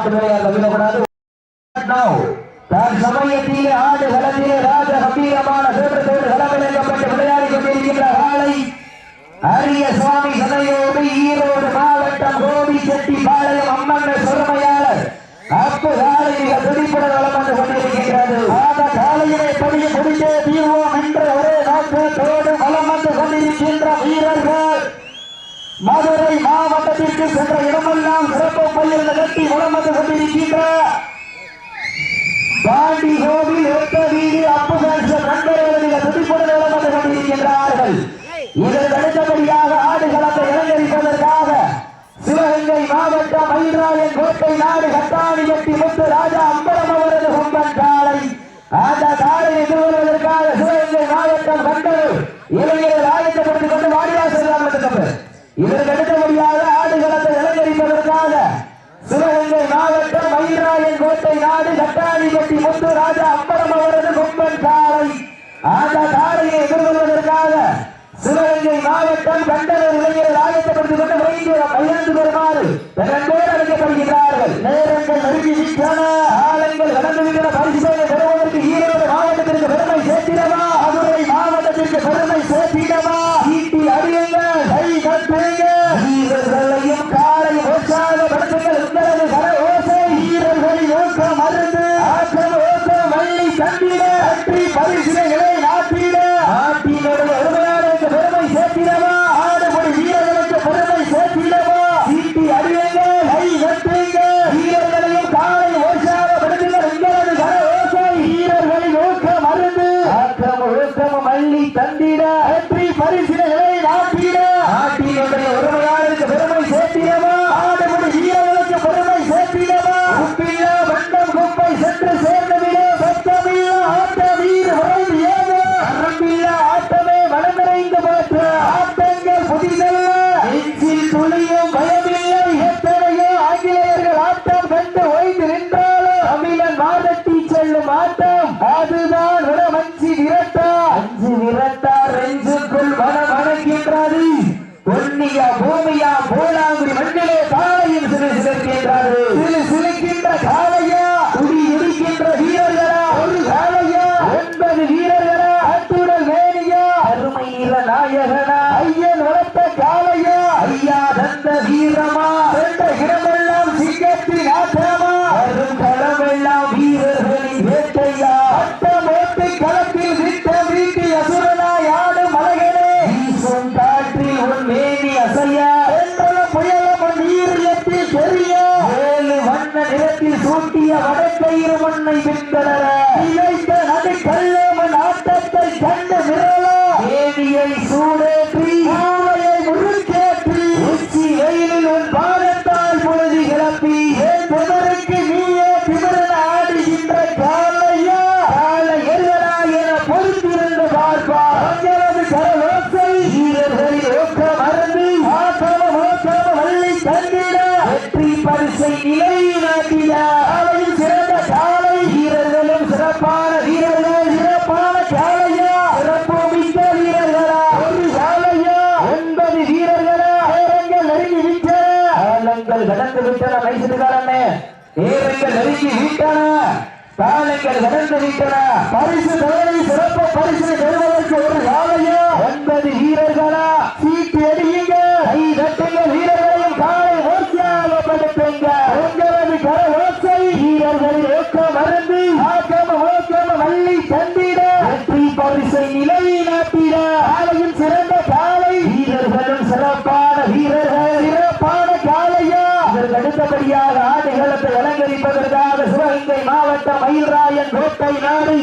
இன்று சில மாற்று விளையாட சமயத்திலே ஆடு களத்திலே ராஜ கம்பீரமான சேவத்தோடு களமிழக்கப்பட்டு விளையாடி கொண்டிருக்கின்ற காலை அரிய சுவாமி சதையோடு ஈரோடு மாவட்டம் கோபி செட்டி பாளையம் அம்மன் சிறுமையாளர் அப்பு காலை மிக துடிப்புடன் வளம் வந்து கொண்டிருக்கின்றது. அந்த காலையினை படிய முடித்தே தீர்வு என்ற ஒரே நோக்கத்தோடு வளம் வந்து கொண்டிருக்கின்ற வீரர்கள் மதுரை மாவட்டத்திற்கு சென்ற இடமெல்லாம் சிறப்பு பயிர் கட்டி வளம் கொண்டிருக்கின்ற பாண்டி கோவில் ஒத்த வீதி அப்புகாச நண்பர்கள் மிக துடிப்புடன் வளம் வந்து கொண்டிருக்கின்றார்கள் இதற்கு அடுத்தபடியாக ஆடுகளத்தை இறங்கரிப்பதற்காக சிவகங்கை மாவட்டம் மயிலாயன் கோட்டை நாடு கட்டாணி கட்டி முத்து ராஜா அம்பரம் அவரது கொம்பன் காலை அந்த காலையை திருவருவதற்காக சிவகங்கை மாவட்டம் கண்டது இளைஞர்கள் ஆயத்தப்படுத்திக் கொண்டு வாடிவாசல் இதற்கு அடுத்தபடியாக ஆடுகளத்தை இறங்கரிப்பதற்காக சிவகங்கை மாவட்டம் மயிலாயன் கோட்டை நாடு கட்டாணி கட்டி முத்து ராஜா அம்பலம் அவரது கொம்பன் காலை அந்த காலையை எதிர்கொள்வதற்காக சிவகங்கை மாவட்டம் கண்டனர் இளைஞர் ஆயத்தப்படுத்திக் கொண்டு வைத்திய பகிர்ந்து வருமாறு இரண்டோடு அழைக்கப்படுகிறார்கள் நேரங்கள் நெருங்கி விட்டன ஆலங்கள் கடந்து விட்டன பெறுவதற்கு ஈரோடு மாவட்டத்திற்கு பெருமை சேர்த்திடவா? அதுவரை மாவட்டத்திற்கு பெருமை சேர்த்தி சிறு சிலிர்க்கின்றது இழைத்த நடு கல்லவன் கடந்து விட்டன மைசூர்காரனே. ஏழைகள் நெருங்கி விட்டன. காலைகள் கடந்து விட்டன. பரிசு தலைமை சிறப்பு பரிசு பெறுவதற்கு ஒரு காலையா ஒன்பது வீரர்களா? சீட்டு அடியுங்க கை தட்டுங்க வீரர்களையும் காலை உற்சாகப்படுத்துங்க உங்களது கர ஓசை வீரர்களின் ஊக்கம் மறந்து ஆக்கம ஓக்கம வள்ளி தந்திட வெற்றி பரிசை நிலைநாட்டிட காலையும் சிறந்த காலை வீரர்களும் சிறப்பான வீரர்கள் சிறப்பான காலையா இதற்கு அடுத்தபடியாக ஆடுகளத்தை அலங்கரிப்பதற்காக சிவகங்கை மாவட்டம் மயில்ராயன் கோட்டை நாடு.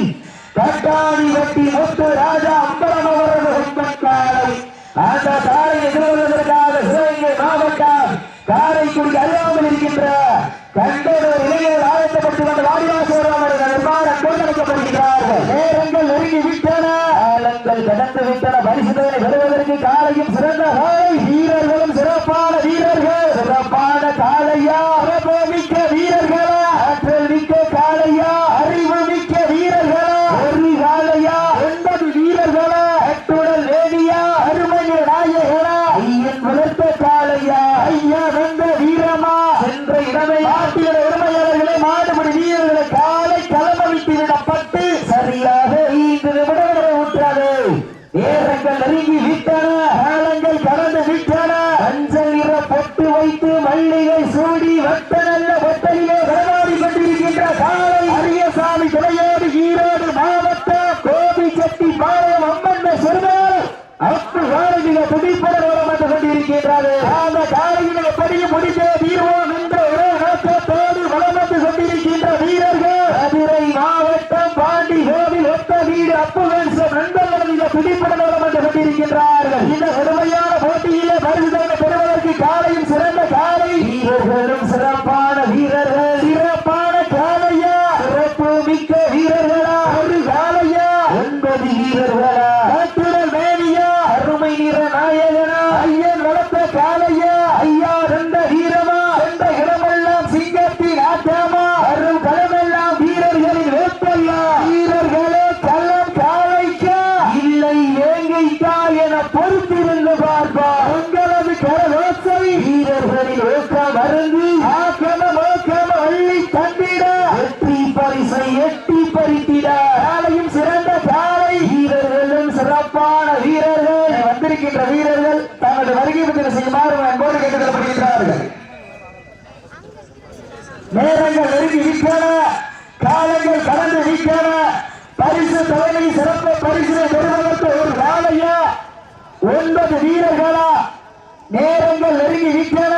கட்டாணி வெட்டி முத்து ராஜா அம்பலம் அவரது உண்மன் அந்த காலை எதிர்கொள்வதற்காக சிவகங்கை மாவட்டம் காரைக்குடி அறியாமல் இருக்கின்ற கண்டோர் இளைஞர்கள் ஆயத்தப்பட்டு வந்த வாடிவாசோரம் அவர்கள் நிர்மாணம் கொண்டளிக்கப்படுகிறார்கள் நேரங்கள் நெருங்கி விட்டன காலங்கள் கடந்து விட்டன பரிசுதனை பெறுவதற்கு காலையும் சிறந்த வீரர்களும் சிறப்பான வீரர்கள் சிறப்பான காலையா சிறப்பு மிக்க வீரர்களா ஆற்றல் மிக்க காலையா அறிவு மிக்க வீரர்களா ஒரு காலையா ஒன்பது வீரர்களா அட்டுடல் வேணியா அருமணி நாயகனா ஐயன் வளர்த்த காலையா ஐயா வந்த வீரமா சென்ற வைத்து மல்லிகை சூடி வட்ட நல்ல ஒட்டலிலே விளையாடி கொண்டிருக்கின்ற காலை அரியசாமி துணையோடு ஈரோடு மாவட்ட கோபி செட்டி பாளையம் அம்மன் சிறுவர். அப்பு காலையில துடிப்புடன் வந்து கொண்டிருக்கின்றது அந்த காரணிகளை படிய முடிந்தே தீர்வோம் என்ற ஒரே நோக்கத்தோடு வளம் வந்து கொண்டிருக்கின்ற வீரர்கள். மதுரை மாவட்டம் பாண்டி கோவில் ஒத்த வீடு அப்பு வம்சம் நண்பர்கள் இந்த துடிப்புடன் வந்து கொண்டிருக்கின்றார்கள். இந்த கடுமையான போட்டியிலே பரிசுகளை பெறுவதற்கு காலையும் சிறந்த காலை வீரர்களும் சிறப்பான வீரர்கள் சிறப்பான காலையா சிறப்பு மிக்க வீரர்களா ஒரு காலையா ஒன்பது வீரர்களா காட்டுடல் மேனியா அருமை நிற நாயகனா ஐயன் வளர்த்த காலையா ஐயா ரெண்ட வீரமா என்ற இடமெல்லாம் சிங்கத்தின் ஆட்டமா அரும் களமெல்லாம் வீரர்களின் வேட்டையா வீரர்களே கள்ளம் காலைக்கா இல்லை வேங்கைக்கா என பொறுத்திருந்து பார்ப்பா உங்களது கரலோசை வீரர்களின் ஊக்கம் அருந்து ஆக்கம மோக்கம அள்ளி தந்திட வெற்றி பரிசை எட்டி பறித்திட காலையும் சிறந்த காலை வீரர்களும் சிறப்பான வீரர்கள் வந்திருக்கின்ற அவர்கள் தங்களது வருகை பதிவு செய்யுமாறு அன்போடு கேட்டுக்கொள்ளப்படுகின்றார்கள் நேரங்கள் நெருங்கி விட்டன காலங்கள் கடந்து விட்டன பரிசு தலைமை சிறப்பு பரிசு பெறுவதற்கு ஒரு வேலையா? ஒன்பது வீரர்களா? நேரங்கள் நெருங்கி விட்டன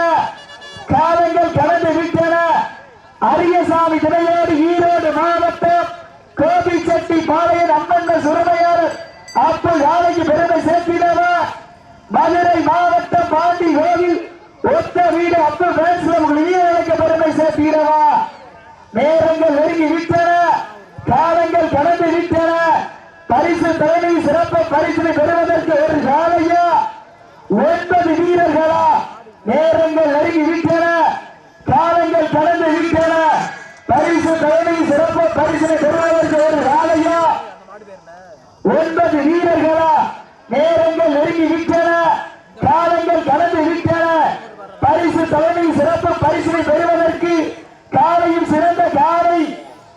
காலங்கள் கடந்து விட்டன அரியசாமி திரையோடு ஈரோடு மாவட்டம் கோபிச்செட்டி பாளையன் அம்மன் சுரமையார் அப்போ யாழைக்கு பெருமை சேர்த்தினவா மதுரை மாவட்டம் பாண்டி கோவில் ஒத்த வீடு அப்பு பேசும் வீரர்களுக்கு பெருமை சேர்த்தீரவா நேரங்கள் நெருங்கி விட்டன காலங்கள் கடந்து விட்டன பரிசு தலைமை சிறப்பு பரிசினை பெறுவதற்கு ஒரு காலையா ஒன்பது வீரர்களா நேரங்கள் நெருங்கி விட்டன காலங்கள் கடந்து விட்டன பரிசு தலைமை சிறப்பு பரிசினை பெறுவதற்கு ஒரு காலையா ஒன்பது வீரர்களா நேரங்கள் நெருங்கி விட்டன காலங்கள் கடந்து விட்டன பரிசு தலைமை சிறப்பு பரிசினை பெறுவதற்கு காலையும் சிறந்த காலை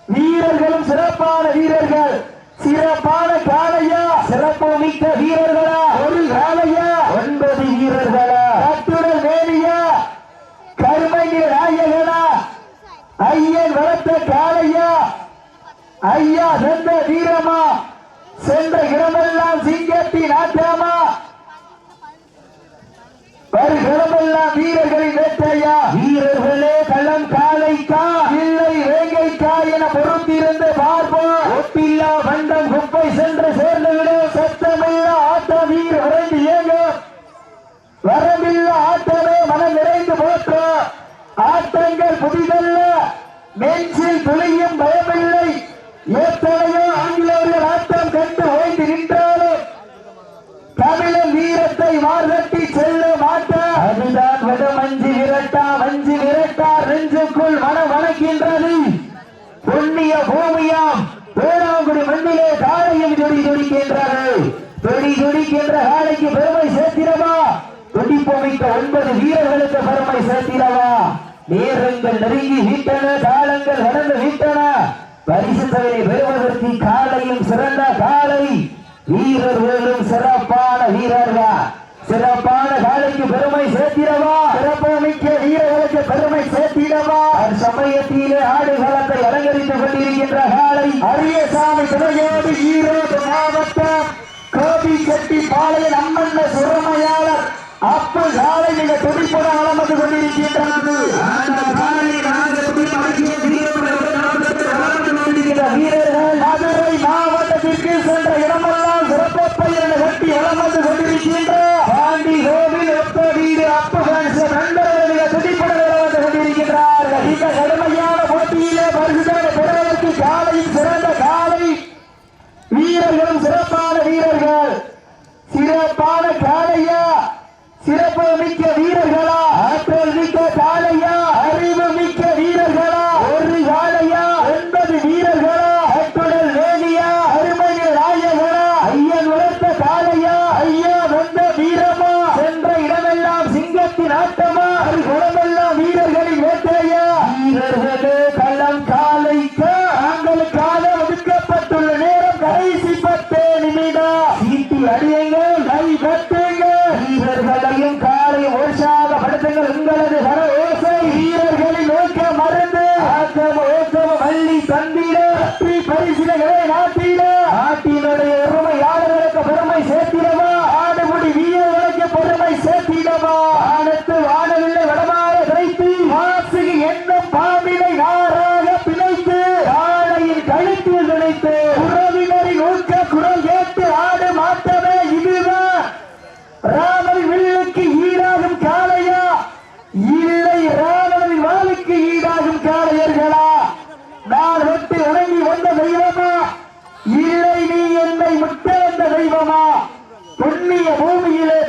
வீரர்களும் சிறப்பான வீரர்கள். சிறப்பான காலையா சிறப்பு மிக்க வீரர்களா. ஒரு காலையா ஒன்பது வீரர்களா. கட்டுடல் வேலியா கருமைய நாயகனா. ஐயன் வளர்த்த காலையா ஐயா சென்ற வீரமா. சென்ற இடமெல்லாம் சிங்கத்தின் ஆட்டமா வருகிறமெல்லாம் வீரர்களின் வேட்டையா. வீரர்களே களம் காலைக்கா இல்லை ஒப்பில்லா வண்டம் குப்பை சென்று சேர்ந்துவிட. சத்தமில்லா ஆட்ட வீர் வரைந்து இயங்க வரமில்லா ஆட்டமே மனம் நிறைந்து போற்ற. ஆட்டங்கள் புதிதல்ல. நெஞ்சில் துளி துடி துடிக்கின்றார்கள் துடி துடிக்கின்ற வேலைக்கு பெருமை சேர்த்திடவா? துடிப்பமைக்க ஒன்பது வீரர்களுக்கு பெருமை சேர்த்திடவா? நேரங்கள் நெருங்கி விட்டன காலங்கள் கடந்து விட்டன. பரிசு தொகையை பெறுவதற்கு காலையும் சிறந்த காலை வீரர்களும் சிறப்பான வீரர்கள். சிறப்பான காலை காலைக்கு பெருமை சேர்த்திடவா? சிறப்பு மிக்க வீரர்களுக்கு பெருமை சேர்த்திடவா? சமயத்திலே ஆடுகளத்தை அலங்கரித்துக் கொண்டிருக்கின்ற காலை அரியசாமி துணையோடு ஈரோடு மாவட்டம் கோபி செட்டி பாளையன் அம்மன் சுரமையாளர் அப்பு காலை மிக துடிப்புடன் வளம் வந்து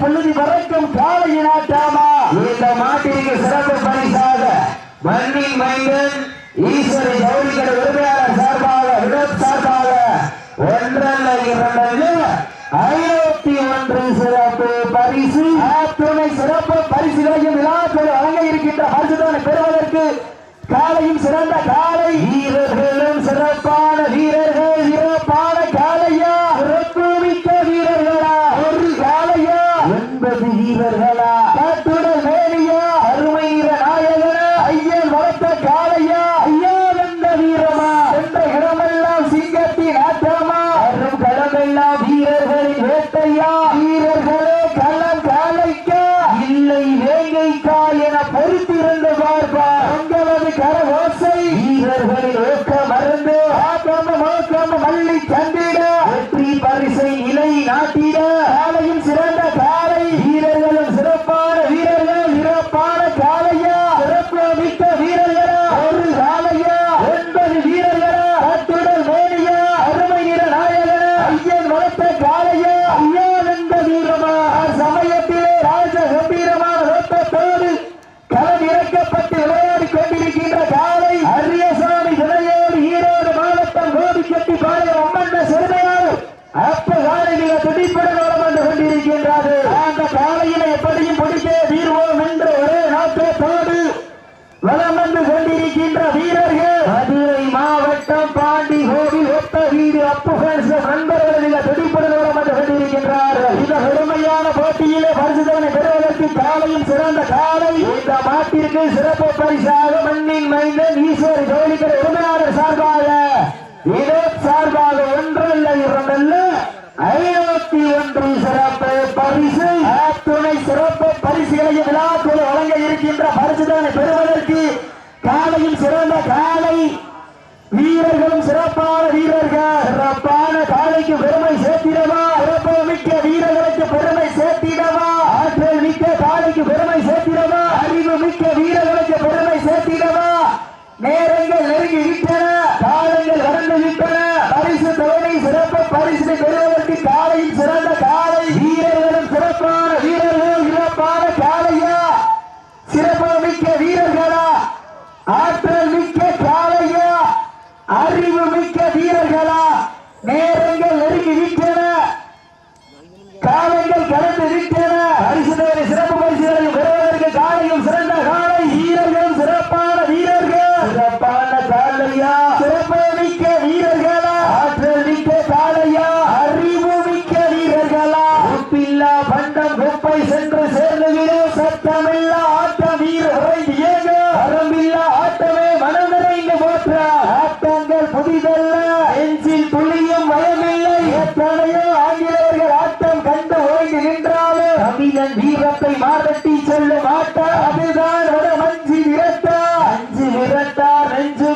பொழுது வரைக்கும் காலையினாட்டாமா இந்த மாட்டிற்கு சிறப்பு பரிசாக மண்ணின் மைந்தன் ஈஸ்வரி கௌரிகட உரிமையாளர் சார்பாக வினோத் சார் சிறப்பு பரிசு நண்பர்கள் துடிப்புடன் இந்த கடுமையான போட்டியிலே பரிசுதவனை பெறுவதற்கு காலையும் சிறந்த காலை இந்த சிறப்பு பரிசாக மண்ணின் மைந்தன் ஈஸ்வரி ஜோலிக்கர் உரிமையாளர் சார்பாக Ryan Brand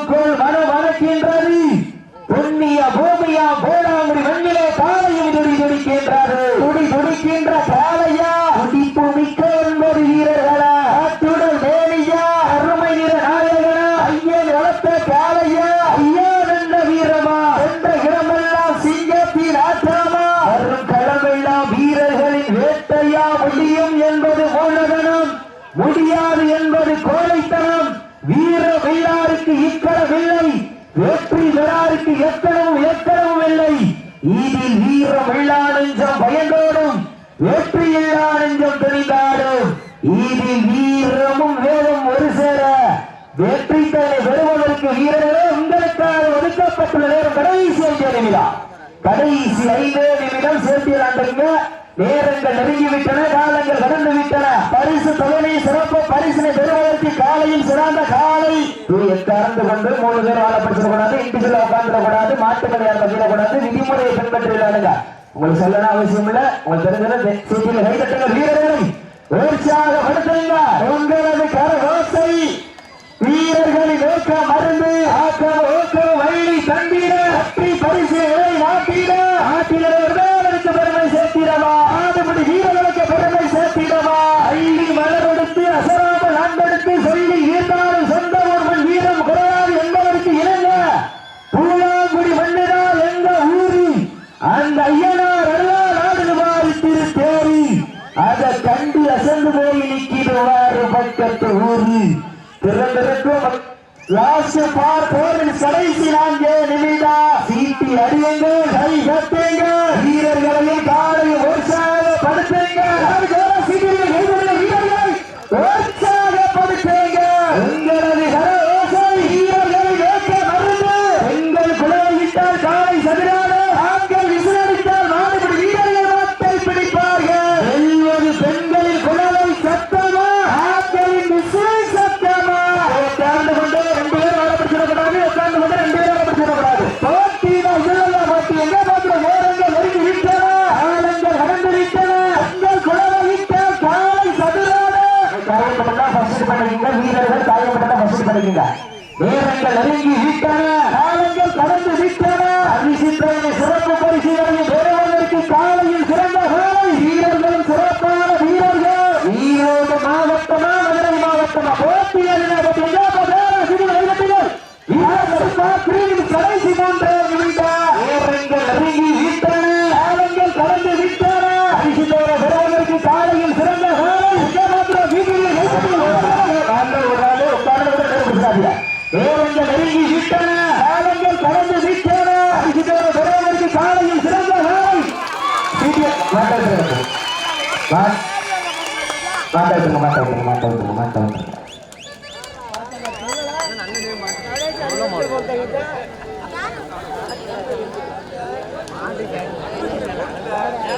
ಗೋಲ್ಡ್ இதில் வீரம் உள்ளான் என்றும் பயந்தோடும் வெற்றி இல்லான் என்றும் தெரிந்தாலும் இதில் வீரமும் வேகம் ஒரு சேர வெற்றி தலை பெறுவதற்கு வீரர்களே உங்களுக்காக ஒதுக்கப்பட்டுள்ள நேரம் கடைசி ஐந்து நிமிடம். கடைசி ஐந்து நிமிடம் சேர்த்தியில் அன்றைக்கு நேரங்கள் நெருங்கிவிட்டன காலங்கள் கடந்து விட்டன பரிசு தலைமை சிறப்பு பரிசினை பெறுவதற்கு காலையில் சிறந்த காலை. தரந்து கொண்டு மூணு பேர் வாழ படிச்சிடக்கூடாது இண்டிவிஜுவல் கூடாது மாட்டு மரியாதை செய்யக்கூடாது விதிமுறையை பின்பற்றிடானுங்க உங்களுக்கு சொல்லணும் அவசியம் இல்ல. உங்களுக்கு தெரிஞ்சதை சீட்டில் கைதட்டுங்க உயர்ச்சியாக உற்சாக படுத்துங்க உங்களது கரகோசை. வீரர்களை நோக்க மருந்து ஆக்க ஓக்க வயலி தந்தீர பரிசு நாட்டிட. நாட்டிட திருவாறு பக்கத்து ஊரி திறந்திருக்கும் லாஸ்ட் பார் போரில் கடைசி நான்கு நிமிடம் சீட்டி அறியுங்கள் கை கட்டுங்கள். வீரர்களையும் காலையும் ஒரு Mas. Mantap tunggu, mantap tunggu, mantap tunggu, mantap tunggu.